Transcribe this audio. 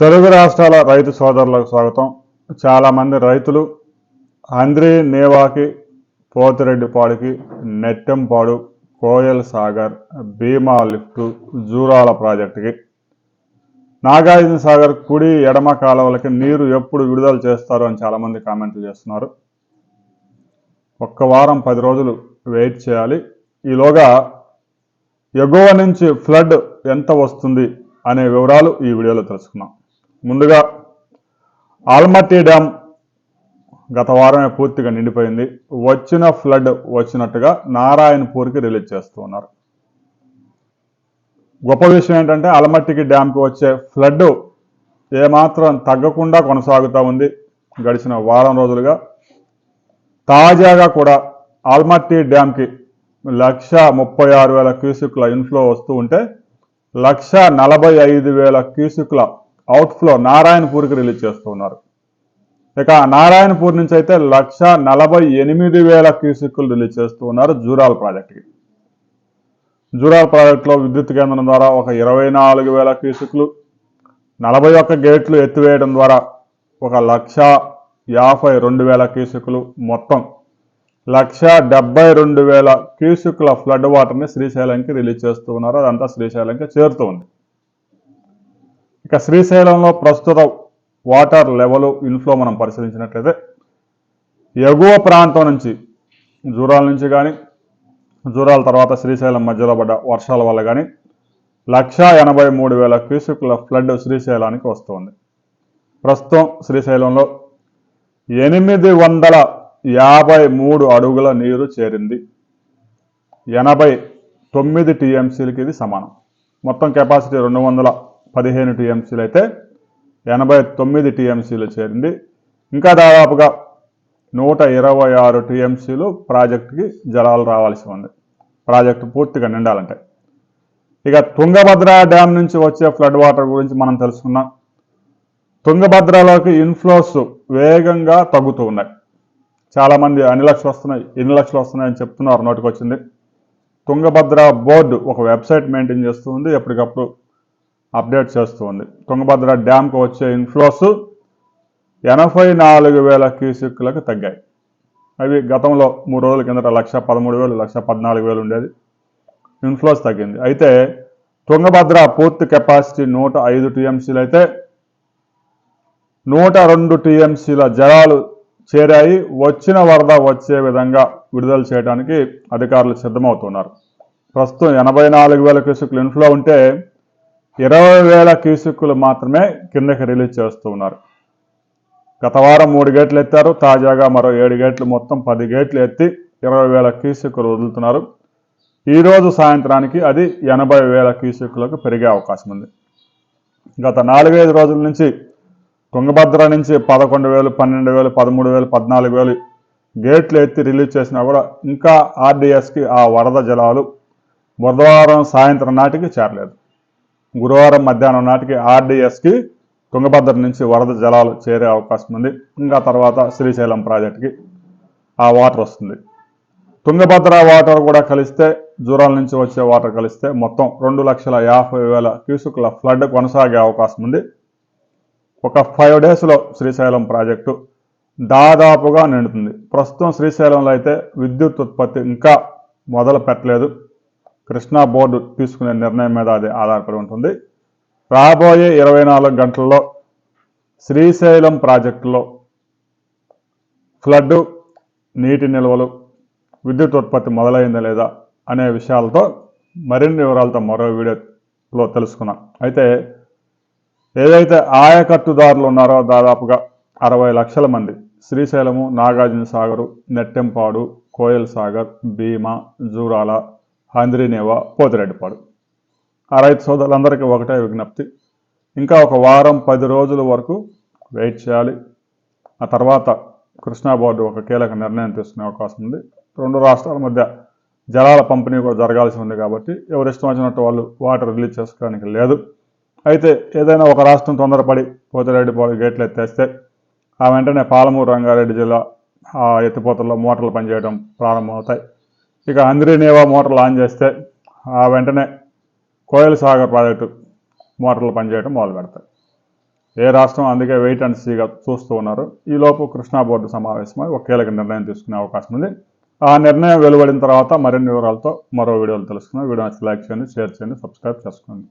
తెలుగు రాష్ట్రాల రైతు సోదరులకు స్వాగతం. చాలామంది రైతులు అంద్రి నేవాకి పోతిరెడ్డిపాడుకి నెట్టెంపాడు కోయల్ సాగర్ భీమా లిఫ్ట్ జూరాల ప్రాజెక్టుకి. నాగార్జున సాగర్ కుడి ఎడమ కాలువలకి నీరు ఎప్పుడు విడుదల చేస్తారు అని చాలామంది కామెంట్లు చేస్తున్నారు. ఒక్క వారం పది రోజులు వెయిట్ చేయాలి. ఈలోగా ఎగువ నుంచి ఫ్లడ్ ఎంత వస్తుంది అనే వివరాలు ఈ వీడియోలో తెలుసుకున్నాం ముందుగా ఆల్మట్టి డ్యామ్ గత వారమే పూర్తిగా నిండిపోయింది. వచ్చిన ఫ్లడ్ వచ్చినట్టుగా నారాయణపూర్కి రిలీజ్ చేస్తూ ఉన్నారు. గొప్ప విషయం ఏంటంటే అలమట్టికి డ్యామ్కి వచ్చే ఫ్లడ్ ఏమాత్రం తగ్గకుండా కొనసాగుతూ ఉంది. గడిచిన వారం రోజులుగా తాజాగా కూడా ఆల్మట్టి డ్యామ్కి లక్ష ముప్పై ఆరు వేల క్యూసిక్ల ఇన్ఫ్లో వస్తూ ఉంటే లక్ష నలభై ఐదు వేల క్యూసిక్ల అవుట్ఫ్లో నారాయణపూర్కి రిలీజ్ చేస్తూ ఉన్నారు. ఇక నారాయణపూర్ నుంచి అయితే లక్ష నలభై ఎనిమిది వేల క్యూసిక్లు రిలీజ్ చేస్తూ ఉన్నారు జూరాల్ ప్రాజెక్ట్కి. జూరాల్ ప్రాజెక్టులో విద్యుత్ కేంద్రం ద్వారా ఒక ఇరవై నాలుగు వేల క్యూసిక్లు నలభై ఒక్క గేట్లు ఎత్తివేయడం ద్వారా ఒక లక్ష యాభై రెండు వేల క్యూసిక్లు మొత్తం లక్ష డెబ్బై రెండు వేల క్యూసిక్ల ఫ్లడ్ వాటర్ని శ్రీశైలంకి రిలీజ్ చేస్తూ ఉన్నారు. అదంతా శ్రీశైలంకి చేరుతూ ఉంది. ఇక శ్రీశైలంలో ప్రస్తుత వాటర్ లెవెల్ ఇన్ఫ్లో మనం పరిశీలించినట్లయితే ఎగువ ప్రాంతం నుంచి జూరాల నుంచి కానీ జూరాల తర్వాత శ్రీశైలం మధ్యలో పడ్డ వర్షాల వల్ల కానీ లక్ష ఎనభై మూడు వేల క్యూసిక్ల ఫ్లడ్ శ్రీశైలానికి వస్తుంది. ప్రస్తుతం శ్రీశైలంలో ఎనిమిది వందల యాభై మూడు అడుగుల నీరు చేరింది. ఎనభై తొమ్మిది టీఎంసీలకి ఇది సమానం. మొత్తం కెపాసిటీ రెండు వందల పదిహేను టీఎంసీలు అయితే ఎనభై తొమ్మిది టీఎంసీలు చేరింది. ఇంకా దాదాపుగా నూట ఇరవై ఆరు టీఎంసీలు ప్రాజెక్టుకి జలాలు రావాల్సి ఉంది. ప్రాజెక్టు పూర్తిగా నిండాలంటే. ఇక తుంగభద్ర డ్యామ్ నుంచి వచ్చే ఫ్లడ్ వాటర్ గురించి మనం తెలుసుకున్నాం తుంగభద్రలోకి ఇన్ఫ్లోస్ వేగంగా తగ్గుతూ ఉన్నాయి. చాలామంది అన్ని లక్షలు వస్తున్నాయి ఎన్ని లక్షలు వస్తున్నాయని చెప్తున్నారు నోటికి వచ్చింది తుంగభద్ర బోర్డు ఒక వెబ్సైట్ మెయింటైన్ చేస్తూ ఉంది. ఎప్పటికప్పుడు అప్డేట్ చేస్తుంది. తుంగభద్ర డ్యామ్కి వచ్చే ఇన్ఫ్లోస్ ఎనభై నాలుగు వేల క్యూసిక్లకు తగ్గాయి. అవి గతంలో మూడు రోజుల కిందట లక్ష పదమూడు వేలు లక్ష పద్నాలుగు వేలు ఉండేది. ఇన్ఫ్లోస్ తగ్గింది. అయితే తుంగభద్ర పూర్తి కెపాసిటీ నూట ఐదు టీఎంసీలు అయితే నూట రెండు టీఎంసీల జలాలు చేరాయి. వచ్చిన వరద వచ్చే విధంగా విడుదల చేయడానికి అధికారులు సిద్ధమవుతున్నారు. ప్రస్తుతం ఎనభై నాలుగు వేల క్యూసిక్లు ఇన్ఫ్లో ఉంటే ఇరవై వేల క్యూసెక్కులు మాత్రమే కిందకి రిలీజ్ చేస్తూ ఉన్నారు. గత వారం మూడు గేట్లు ఎత్తారు. తాజాగా మరో ఏడు గేట్లు మొత్తం పది గేట్లు ఎత్తి ఇరవై వేల క్యూసెక్కులు వదులుతున్నారు. ఈరోజు సాయంత్రానికి అది ఎనభై వేల క్యూసెక్కులకు పెరిగే అవకాశం ఉంది. గత నాలుగైదు రోజుల నుంచి తుంగభద్ర నుంచి పదకొండు వేలు పన్నెండు వేలు పదమూడు వేలు పద్నాలుగు వేలు గేట్లు ఎత్తి రిలీజ్ చేసినా కూడా ఇంకా ఆర్డీఎస్కి ఆ వరద జలాలు బుధవారం సాయంత్రం నాటికి చేరలేదు. గురువారం మధ్యాహ్నం నాటికి ఆర్డీఎస్కి తుంగభద్ర నుంచి వరద జలాలు చేరే అవకాశం ఉంది. ఇంకా తర్వాత శ్రీశైలం ప్రాజెక్టుకి ఆ వాటర్ వస్తుంది. తుంగభద్ర వాటర్ కూడా కలిస్తే జూరాల నుంచి వచ్చే వాటర్ కలిస్తే మొత్తం రెండు లక్షల యాభై వేల క్యూసుకుల ఫ్లడ్ కొనసాగే అవకాశం ఉంది. ఒక ఫైవ్ డేస్లో శ్రీశైలం ప్రాజెక్టు దాదాపుగా నిండుతుంది. ప్రస్తుతం శ్రీశైలంలో అయితే విద్యుత్ ఉత్పత్తి ఇంకా మొదలు పెట్టలేదు. కృష్ణా బోర్డు తీసుకునే నిర్ణయం మీద అది ఆధారపడి ఉంటుంది. రాబోయే ఇరవై నాలుగు గంటల్లో శ్రీశైలం ప్రాజెక్టులో ఫ్లడ్ నీటి నిల్వలు విద్యుత్ ఉత్పత్తి మొదలైందా లేదా అనే విషయాలతో మరిన్ని వివరాలతో మరో వీడియోలో తెలుసుకున్నాం అయితే ఏదైతే ఆయకట్టుదారులు ఉన్నారో దాదాపుగా అరవై లక్షల మంది శ్రీశైలము నాగార్జున సాగరు నెట్టెంపాడు కోయల్ సాగర్ భీమా జూరాల హంద్రీనేవ పోతిరెడ్డిపాడు. ఆ రైతు సోదరులందరికీ ఒకటే విజ్ఞప్తి. ఇంకా ఒక వారం పది రోజుల వరకు వెయిట్ చేయాలి. ఆ తర్వాత కృష్ణా బోర్డు ఒక కీలక నిర్ణయం తీసుకునే అవకాశం ఉంది. రెండు రాష్ట్రాల మధ్య జలాల పంపిణీ కూడా జరగాల్సి ఉంది కాబట్టి ఎవరు ఇష్టం వచ్చినట్టు వాళ్ళు వాటర్ రిలీజ్ చేసుకోవడానికి లేదు. అయితే ఏదైనా ఒక రాష్ట్రం తొందరపడి పోతిరెడ్డిపాడు గేట్లు ఎత్తేస్తే ఆ వెంటనే పాలమూరు రంగారెడ్డి జిల్లా ఆ ఎత్తిపోతల్లో మోటార్లు పనిచేయడం ప్రారంభమవుతాయి. ఇక అంద్రీనేవా మోటార్లు ఆన్ చేస్తే ఆ వెంటనే కోయల్ సాగర్ ప్రాజెక్టు మోటార్లు పనిచేయడం మొదలు పెడతాయి ఏ రాష్ట్రం అందుకే వెయిట్ అండ్ సీగా చూస్తూ ఉన్నారు. ఈలోపు కృష్ణా బోర్డు సమావేశమై ఒక కీలక నిర్ణయం తీసుకునే అవకాశం ఉంది. ఆ నిర్ణయం వెలువడిన తర్వాత మరిన్ని వివరాలతో మరో వీడియోలు తెలుసుకున్నాం వీడియో నచ్చి లైక్ చేయండి షేర్ చేయండి సబ్స్క్రైబ్ చేసుకోండి.